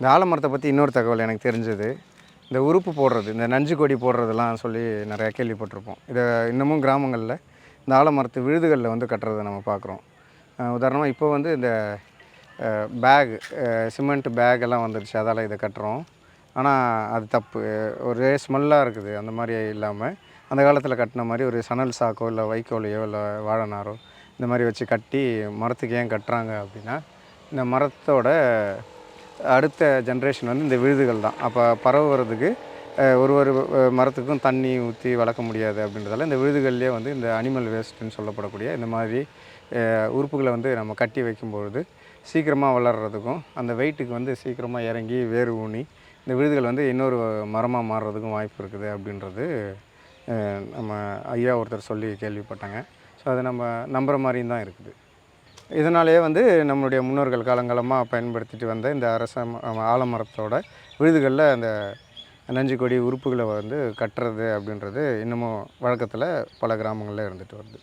இந்த ஆலமரத்தை பற்றி இன்னொரு தகவல் எனக்கு தெரிஞ்சது. இந்த உறுப்பு போடுறது இந்த நஞ்சு கொடி போடுறதெல்லாம் சொல்லி நிறையா கேள்விப்பட்டிருப்போம். இதை இன்னமும் கிராமங்களில் இந்த ஆலமரத்து விழுதுகளில் வந்து கட்டுறதை நம்ம பார்க்குறோம். உதாரணமாக இப்போ வந்து இந்த பேக் சிமெண்ட் பேக் எல்லாம் வந்துடுச்சு அதால் இதை கட்டுறோம். ஆனால் அது தப்பு. ஒரே ஸ்மெல்லாக இருக்குது. அந்த மாதிரி இல்லாமல் அந்த காலத்தில் கட்டின மாதிரி ஒரு சணல் சாக்கோ இல்லை வைக்கோலையோ இல்லை வாழைநாரோ இந்த மாதிரி வச்சு கட்டி மரத்துக்கு ஏன் கட்டுறாங்க அப்படின்னா இந்த மரத்தோட அடுத்த ஜென்ரேஷன் வந்து இந்த விழுதுகள் தான். அப்போ பரவுறதுக்கு ஒரு ஒரு மரத்துக்கும் தண்ணி ஊற்றி வளர்க்க முடியாது அப்படின்றதால இந்த விழுதுகள்லேயே வந்து இந்த அனிமல் வேஸ்ட்டுன்னு சொல்லப்படக்கூடிய இந்த மாதிரி உறுப்புகளை வந்து நம்ம கட்டி வைக்கும்பொழுது சீக்கிரமாக வளர்கிறதுக்கும் அந்த வெயிட்டுக்கு வந்து சீக்கிரமாக இறங்கி வேர் ஊனி இந்த விழுதுகள் வந்து இன்னொரு மரமாக மாறுறதுக்கும் வாய்ப்பு இருக்குது அப்படின்றது நம்ம ஐயா ஒருத்தர் சொல்லி கேள்விப்பட்டாங்க. ஸோ அதை நம்ம நம்புகிற மாதிரியும் தான் இருக்குது. இதனாலேயே வந்து நம்மளுடைய முன்னோர்கள் காலங்காலமாக பயன்படுத்திட்டு வந்த இந்த அரச ம- ஆலமரத்தோட விருதுகளில் அந்த நஞ்சு கொடி உறுப்புகளை வந்து கட்டுறது அப்படின்றது இன்னமும் வழக்கத்தில் பல கிராமங்களில் இருந்துகிட்டு வருது.